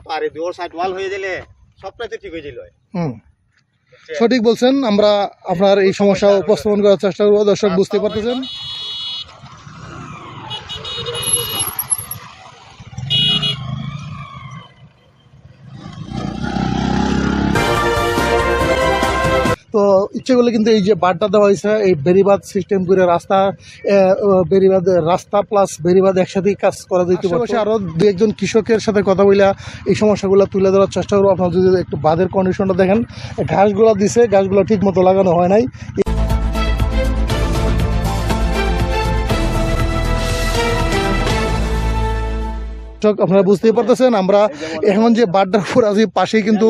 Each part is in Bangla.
পারে দুয়ার সাইড ওয়াল হয়ে গেলে সবটাই ঠিক হয়ে যেল হুম। সঠিক বলছেন আমরা আপনার এই সমস্যা উপস্থাপন করার চেষ্টা করব। দর্শক বুঝতে পারতেছেন। তো ইচ্ছে করলে কিন্তু এই যে বাড্ডা দেওয়া হয়েছে এই বেরিবাদ সিস্টেম করে রাস্তা বেরিবাদ রাস্তা প্লাস বেরিবাদ একসাথেই কাজ করা যেতে পারে আরও দু একজন কৃষকের সাথে কথা বলে এই সমস্যাগুলো তুলে ধরার চেষ্টা করব। আপনারা যদি একটু বাঁধের কন্ডিশনটা দেখেন ঘাসগুলো দিছে ঘাসগুলো ঠিক মতো লাগানো হয় নাই। দর্শক, আপনারা বুঝতেই পারতেছেন আমরা এখন যে বাড্ডার উপর আছি পাশেই কিন্তু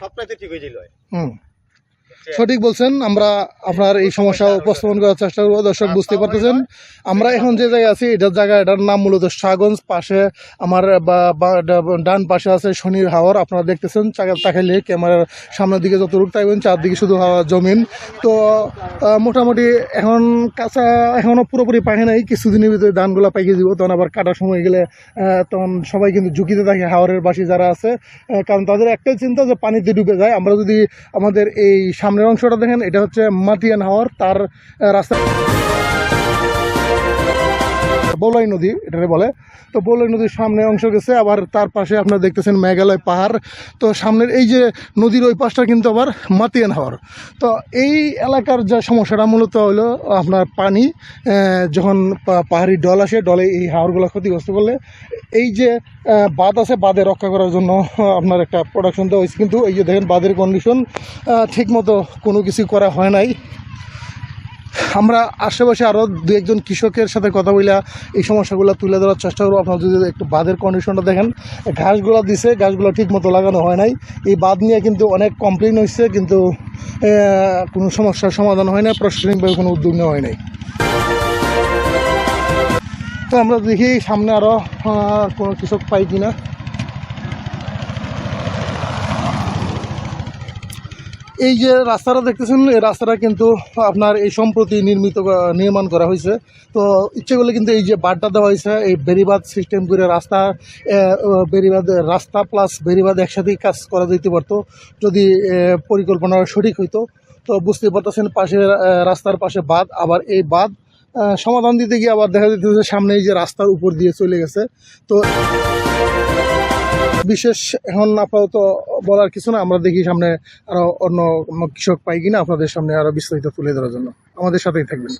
তো ঠিক হয়ে যায় সঠিক বলছেন আমরা আপনার এই সমস্যা উপস্থাপন করার চেষ্টা করব। দর্শক বুঝতে পারতেছেন? আমরা এখন যে জায়গায় আছি এটার জায়গা এটার নাম মূলত শাহগঞ্জ। পাশে আমার ডান পাশে আছে শনির হাওয়ার আপনারা দেখতেছেন। চাকা- তাকাইলে ক্যামেরার সামনের দিকে যত রূপ তাইবেন চারদিকে শুধু হাওয়া জমিন। তো মোটামুটি এখন কাঁচা এখনও পুরোপুরি পাকে নাই। কিছুদিনের ভিতরে ধানগুলো পাইকে দিব। তখন আবার কাটার সময় গেলে তখন সবাই কিন্তু ঝুঁকিতে থাকে হাওয়ারের বাসী যারা আছে। কারণ তাদের একটাই চিন্তা যে পানিতে ডুবে যায়। আমরা যদি আমাদের এই সামনের অংশটা দেখেন এটা হচ্ছে মাতিয়ান হাওয়ার তার রাস্তা বলাই নদী, এটাকে বলে। তো বলাই নদীর সামনে অংশ গেছে, আবার তার পাশে আপনারা দেখতেছেন মেঘালয় পাহাড়। তো সামনের এই যে নদীর ওই পাশটা কিন্তু আবার মাতিয়ান হাওয়ার তো এই এলাকার যা সমস্যাটা মূলত হলো আপনার পানি যখন পাহাড়ি ডল আসে, ডলে এই হাওয়ারগুলো ক্ষতিগ্রস্ত করলে এই যে বাঁধ আছে, বাঁধে রক্ষা করার জন্য আপনার একটা প্রোডাকশন দেওয়া হয়েছে। কিন্তু এই যে দেখেন বাঁধের কন্ডিশন ঠিক মতো কোনো কিছু করা হয় নাই। আমরা আশেপাশে আরও দু একজন কৃষকের সাথে কথা বলে এই সমস্যাগুলো তুলে ধরার চেষ্টা করব। আপনারা যদি একটু বাঁধের কন্ডিশনটা দেখেন ঘাসগুলো দিছে, ঘাসগুলো ঠিক মতো লাগানো হয় নাই। এই বাঁধ নিয়ে কিন্তু অনেক কমপ্লেন হয়েছে কিন্তু কোনো সমস্যার সমাধান হয় না প্রশাসনিকভাবে কোনো উদ্যোগ নেওয়া হয় নাই। তো আমরা দেখি সামনে আরও কোনো কৃষক পাই কিনা। এই যে রাস্তাটা দেখতেছেন, এই রাস্তাটা কিন্তু আপনার এই সম্প্রতি নির্মিত নির্মাণ করা হয়েছে। তো ইচ্ছে করলে কিন্তু এই যে বাড্ডা দেওয়া হয়েছে, এই বেরিবাদ সিস্টেম করে রাস্তা বেরিবাদ রাস্তা প্লাস বেরিবাদ একসাথেই কাজ করা যেতে পারতো, যদি পরিকল্পনা সঠিক হইতো। তো বুঝতে পারতেছেন, পাশে রাস্তার পাশে বাঁধ, আবার এই বাঁধ সমাধান দিতে গিয়ে আবার দেখা যেতেছে সামনে এই যে রাস্তার উপর দিয়ে চলে গেছে। তো বিশেষ এখন আপাতত বলার কিছু না, আমরা দেখি সামনে আরও অন্য কৃষক পাই কিনা আপনাদের সামনে আরও বিস্তারিত তুলে ধরার জন্য। আমাদের সাথেই থাকবেন।